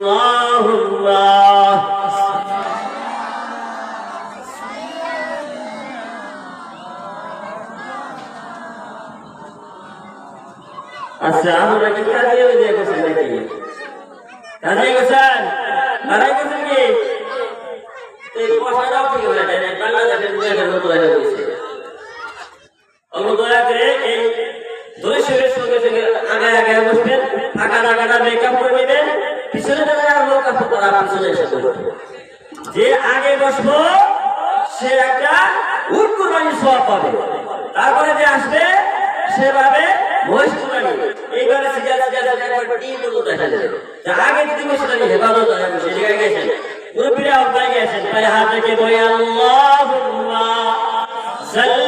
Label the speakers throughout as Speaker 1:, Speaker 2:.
Speaker 1: আচ্ছা আমরা কি কাজে দিয়ে গেছেন নাকি? কাজে গেছেন? কাজে গেছেন কি? এই পয়সাটাও ঠিক হয়ে? যায় বাংলাদেশের মতো হয়ে গেছে অল্প দয়া করে এই দৈশবের সঙ্গে সঙ্গে আগে আগে তারা পিছনে এসে যে আগে বসবো, সে একটা উট সব পাবে। তারপরে যে আসবে সেভাবে মহিষ কুরবানি এইবারে সিজার সিজার একবার টিম মতো দেখা যাবে। আগে যদি হেফাজত হয় সে গেছেন মুরব্বীরা অব্বাই গেছেন তাই হাত থেকে বই আল্লাহুম্মা সাল্লাল্লাহু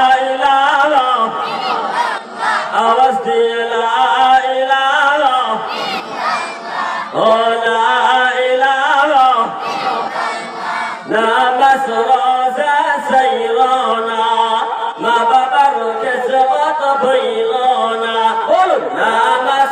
Speaker 1: কেসবত ভইলনা বলুন নামাজ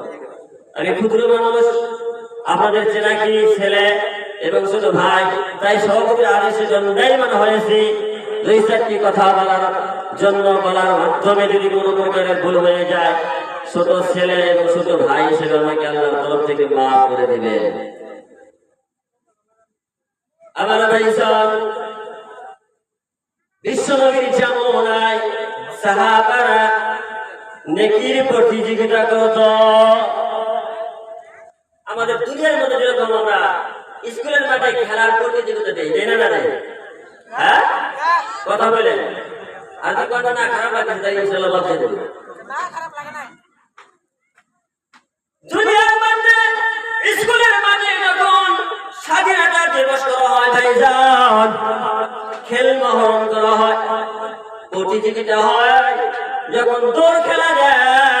Speaker 1: আমি ক্ষুদ্র মানুষ, আপনাদের চেনাকি ছেলে এবং ছোট ভাই, তাই সভাপতির আদেশের জন্য মনে হয়েছি। দুই চারটি কথা বলার জন্য বলার মাধ্যমে যদি কোনো প্রকারের ভুল হয়ে যায়, ছোট ছেলে এবং ছোট ভাই হিসেবে আমাকে আল্লাহর তরফ থেকে মাফ করে দেবে। আমার ভাই সব বিশ্বনবীর জামনায় সাহাবারা নেকির প্রতিযোগিতা করত। আমাদের দুনিয়ার মধ্যে যেরকম আমরা স্কুলের মাঠে খেলার প্রতিযোগিতা দেই তাই না না রে? হ্যাঁ? কথা বলেন। আর কি কথা না খারাপ লাগে তাই ইনশাআল্লাহ বলতে দেব।
Speaker 2: না খারাপ লাগে না
Speaker 1: দুনিয়ার মধ্যে স্কুলের মাঠে যখন স্বাধীনতা দিবস করা হয় ভাইজান খেল মহরণ করা হয় প্রতিযোগিতা হয় যখন দৌড় খেলা যায়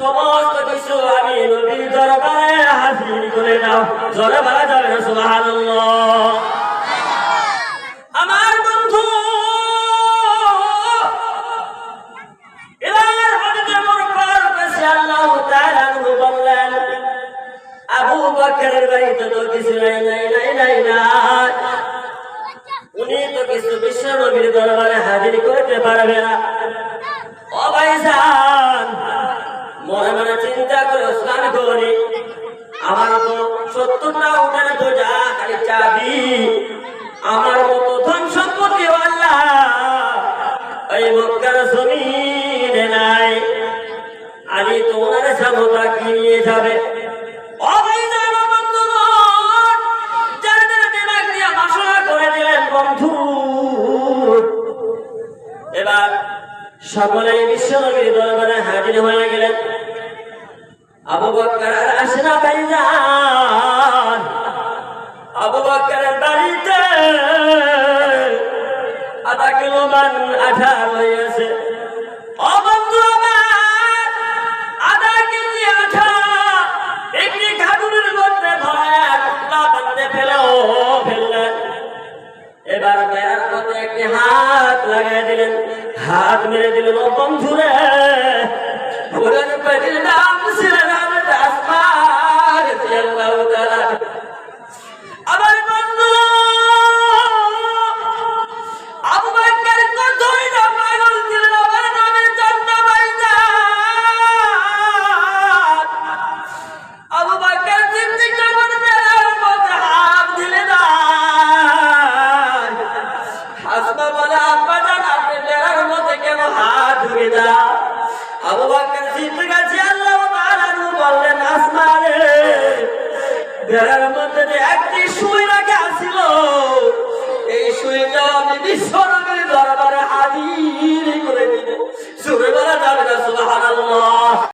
Speaker 1: সমস্ত কিছু আমি নবীর দরবারে হাজির করে দাও। জোরে বলা যাবে না, সুবহানাল্লাহ। আমার বন্ধু এবার হযরত ওমর ফারুক রাদিয়াল্লাহু তাআলা আনহু বললেন, আবু বকরের বাড়িতে তো কিছু নাই নাই নাই নাই নাই। উনি তো কিছু বিশ্ব নবীর দরবারে হাজির করতে পারবে না। মনে মনে চিন্তা করে স্নান করি আমার তো সত্তরটা উঠে বোঝা খালি চাবি। আমার মতো ধন সম্পত্তি আল্লাহ এই মক্কার জমিনে নাই। আমি তো ওনার ক্ষমতা কি নিয়ে যাবে এবার সকলেই বিশ্বনবীর দরবারে হাজির হয়ে গেলেন। আবু বকর আর ভাইজান আবু বকরের বাড়িতে আধা কিলো মান আঠা মধ্যে একটি হাত দিলেন। হাত মেরে দিলেন, ও বন্ধুরে, ফুলের পেটের নাম ছিলেন ভেড়ার মধ্যে একটি সুই রাখা ছিল, এই সুইটা আমি বিশ্বরবের দরবারে হাজির করে দিলে সুরে বলা যাবে না সুবাহ